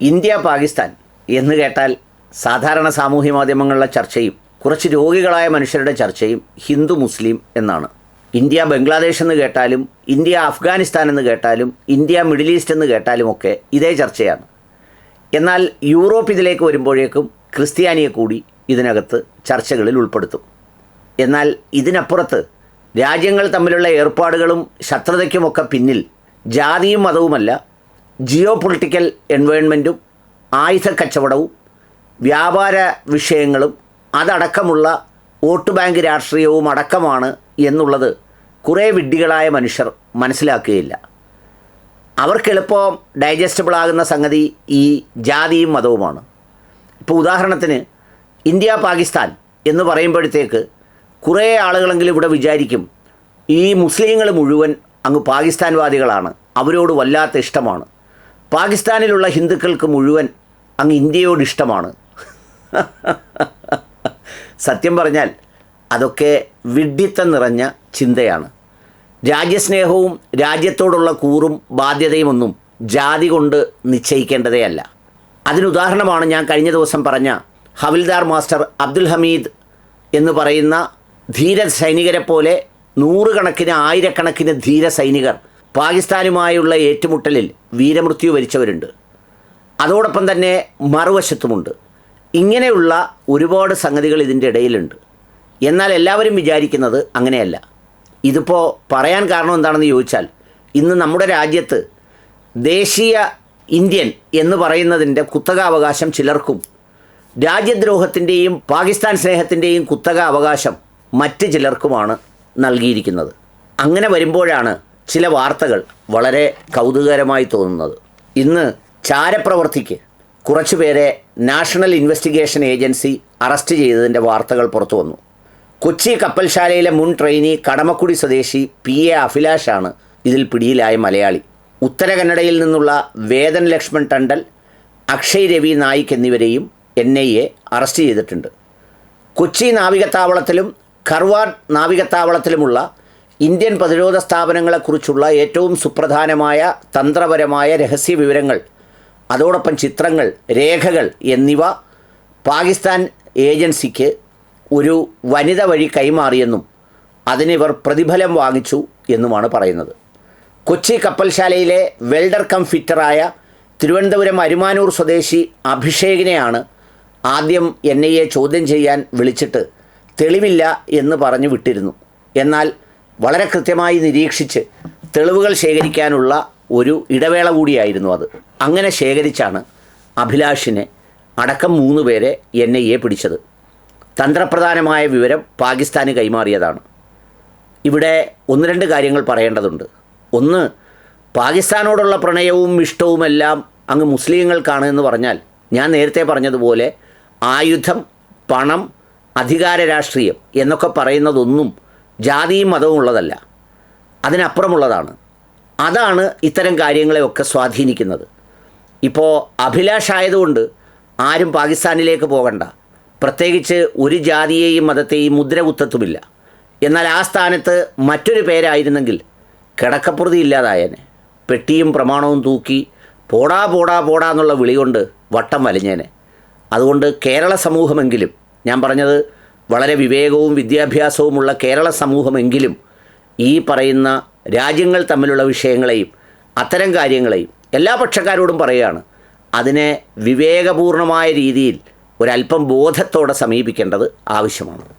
India Pakistan എന്ന് കേട്ടാൽ സാധാരണ സാമൂഹ്യ മാധ്യമങ്ങളിലെ ചർച്ചയും കുറച്ച് രോഗികളായ മനുഷ്യരുടെ ചർച്ചയും ഹിന്ദു മുസ്ലിം എന്നാണ്. ഇന്ത്യ ബംഗ്ലാദേശ് എന്ന് കേട്ടാലും ഇന്ത്യ അഫ്ഗാനിസ്ഥാൻ എന്ന് കേട്ടാലും ഇന്ത്യ മിഡിൽ ഈസ്റ്റ് എന്ന് കേട്ടാലും ഒക്കെ ഇതേ ചർച്ചയാണ്. എന്നാൽ യൂറോപ്പ് ഇതിലേക്ക് വരുമ്പോഴേക്കും ക്രിസ്ത്യാനിയെ കൂടി ഇതിനകത്ത് ചർച്ചകളിൽ ഉൾപ്പെടുത്തും. എന്നാൽ ഇതിനപ്പുറത്ത് രാജ്യങ്ങൾ തമ്മിലുള്ള ഏർപ്പാടുകളും ശത്രുതയ്ക്കുമൊക്കെ പിന്നിൽ ജാതിയും മതവുമല്ല ജിയോ പൊളിറ്റിക്കൽ എൻവയോൺമെന്റും ആയുധ കച്ചവടവും വ്യാപാര വിഷയങ്ങളും അതടക്കമുള്ള വോട്ട് ബാങ്ക് രാഷ്ട്രീയവും അടക്കമാണ് എന്നുള്ളത് കുറേ വിഡ്ഢികളായ മനുഷ്യർ മനസ്സിലാക്കുകയില്ല. അവർക്ക് എളുപ്പം ഡൈജസ്റ്റബിൾ ആകുന്ന സംഗതി ഈ ജാതിയും മതവുമാണ്. ഇപ്പോൾ ഉദാഹരണത്തിന് ഇന്ത്യ പാകിസ്ഥാൻ എന്ന് പറയുമ്പോഴത്തേക്ക് കുറേ ആളുകളെങ്കിലും ഇവിടെ വിചാരിക്കും ഈ മുസ്ലിങ്ങൾ മുഴുവൻ അങ്ങ് പാകിസ്ഥാൻവാദികളാണ്. അവരോട് വല്ലാത്ത ഇഷ്ടമാണ്. പാകിസ്ഥാനിലുള്ള ഹിന്ദുക്കൾക്ക് മുഴുവൻ അങ്ങ് ഇന്ത്യയോട് ഇഷ്ടമാണ്. സത്യം പറഞ്ഞാൽ അതൊക്കെ വിഡ്ഢിത്തം നിറഞ്ഞ ചിന്തയാണ്. രാജ്യസ്നേഹവും രാജ്യത്തോടുള്ള കൂറും ബാധ്യതയുമൊന്നും ജാതി കൊണ്ട് നിശ്ചയിക്കേണ്ടതേ അല്ല അതിനുദാഹരണമാണ് ഞാൻ കഴിഞ്ഞ ദിവസം പറഞ്ഞ ഹവിൽദാർ മാസ്റ്റർ അബ്ദുൽ ഹമീദ് എന്ന് പറയുന്ന ധീര സൈനികരെ പോലെ നൂറുകണക്കിന് ആയിരക്കണക്കിന് ധീര സൈനികർ പാകിസ്ഥാനുമായുള്ള ഏറ്റുമുട്ടലിൽ വീരമൃത്യു വരിച്ചവരുണ്ട്. അതോടൊപ്പം തന്നെ മറുവശത്തുമുണ്ട്. ഇങ്ങനെയുള്ള ഒരുപാട് സംഗതികൾ ഇതിന്റെ ഇടയിലുണ്ട്. എന്നാൽ എല്ലാവരും വിചാരിക്കുന്നത് അങ്ങനെയല്ല. ഇതിപ്പോൾ പറയാൻ കാരണം എന്താണെന്ന് ചോദിച്ചാൽ ഇന്ന് നമ്മുടെ രാജ്യത്ത് ദേശീയ ഇന്ത്യൻ എന്ന് പറയുന്നതിന്റെ കുത്തക അവകാശം ചിലർക്കും രാജ്യദ്രോഹത്തിന്റെയും പാകിസ്ഥാൻ സ്നേഹത്തിന്റെയും കുത്തക അവകാശം മറ്റ് ചിലർക്കുമാണ് നൽകിയിരിക്കുന്നത്. അങ്ങനെ വരുമ്പോഴാണ് ചില വാർത്തകൾ വളരെ കൗതുകകരമായി തോന്നുന്നത്. ഇന്ന് ചാരപ്രവർത്തിക്ക് കുറച്ചുപേരെ നാഷണൽ ഇൻവെസ്റ്റിഗേഷൻ ഏജൻസി അറസ്റ്റ് ചെയ്തതിന്റെ വാർത്തകൾ പുറത്തു വന്നു. കൊച്ചി കപ്പൽശാലയിലെ മുൻ ട്രെയിനി കടമക്കുടി സ്വദേശി പി എ അഭിലാഷാണ് ഇതിൽ പിടിയിലായ മലയാളി. ഉത്തര കന്നഡയിൽ നിന്നുള്ള വേദൻ ലക്ഷ്മൺ ടണ്ടൽ അക്ഷയ് രവി നായിക് എന്നിവരെയും എൻ ഐ എ അറസ്റ്റ് ചെയ്തിട്ടുണ്ട്. കൊച്ചി നാവികത്താവളത്തിലും ഖർവാഡ് നാവികത്താവളത്തിലുമുള്ള ഇന്ത്യൻ പ്രതിരോധ സ്ഥാപനങ്ങളെക്കുറിച്ചുള്ള ഏറ്റവും സുപ്രധാനമായ തന്ത്രപരമായ രഹസ്യ വിവരങ്ങൾ അതോടൊപ്പം ചിത്രങ്ങൾ രേഖകൾ എന്നിവ പാകിസ്ഥാൻ ഏജൻസിക്ക് ഒരു വനിത വഴി കൈമാറിയെന്നും അതിനിവർ പ്രതിഫലം വാങ്ങിച്ചു എന്നുമാണ് പറയുന്നത്. കൊച്ചി കപ്പൽശാലയിലെ വെൽഡർ കം ഫിറ്ററായ തിരുവനന്തപുരം അരുമാനൂർ സ്വദേശി അഭിഷേകിനെയാണ് ആദ്യം എൻ ഐ എ ചോദ്യം ചെയ്യാൻ വിളിച്ചിട്ട് തെളിവില്ല എന്ന് പറഞ്ഞു വിട്ടിരുന്നു. എന്നാൽ വളരെ കൃത്യമായി നിരീക്ഷിച്ച് തെളിവുകൾ ശേഖരിക്കാനുള്ള ഒരു ഇടവേള കൂടിയായിരുന്നു അത്. അങ്ങനെ ശേഖരിച്ചാണ് അഭിലാഷിനെ അടക്കം മൂന്ന് പേരെ എൻ ഐ എ പിടിച്ചത്. തന്ത്രപ്രധാനമായ വിവരം പാകിസ്ഥാന് കൈമാറിയതാണ്. ഇവിടെ ഒന്ന് രണ്ട് കാര്യങ്ങൾ പറയേണ്ടതുണ്ട്. ഒന്ന് പാകിസ്ഥാനോടുള്ള പ്രണയവും ഇഷ്ടവുമെല്ലാം അങ്ങ് മുസ്ലിങ്ങൾക്കാണ് എന്ന് പറഞ്ഞാൽ ഞാൻ നേരത്തെ പറഞ്ഞതുപോലെ ആയുധം പണം അധികാര രാഷ്ട്രീയം എന്നൊക്കെ പറയുന്നതൊന്നും ജാതിയും മതവും ഉള്ളതല്ല. അതിനപ്പുറമുള്ളതാണ്. അതാണ് ഇത്തരം കാര്യങ്ങളെയൊക്കെ സ്വാധീനിക്കുന്നത്. ഇപ്പോൾ അഭിലാഷ് ആയതുകൊണ്ട് ആരും പാകിസ്ഥാനിലേക്ക് പോകണ്ട. പ്രത്യേകിച്ച് ഒരു ജാതിയെയും മതത്തെയും മുദ്ര കുത്തത്തുമില്ല എന്നാൽ ആ സ്ഥാനത്ത് മറ്റൊരു പേരായിരുന്നെങ്കിൽ കിടക്കപ്പുറതി ഇല്ലാതായേനെ. പെട്ടിയും പ്രമാണവും തൂക്കി പോടാ പോടാ പോടാ എന്നുള്ള വിളികൊണ്ട് വട്ടം വലിഞ്ഞേനെ. അതുകൊണ്ട് കേരള സമൂഹമെങ്കിലും ഞാൻ പറഞ്ഞത് വളരെ വിവേകവും വിദ്യാഭ്യാസവുമുള്ള കേരള സമൂഹമെങ്കിലും ഈ പറയുന്ന രാജ്യങ്ങൾ തമ്മിലുള്ള വിഷയങ്ങളെയും അത്തരം കാര്യങ്ങളെയും എല്ലാ പക്ഷക്കാരോടും പറയുകയാണ്. അതിനെ വിവേകപൂർണമായ രീതിയിൽ ഒരല്പം ബോധത്തോടെ സമീപിക്കേണ്ടത് ആവശ്യമാണ്.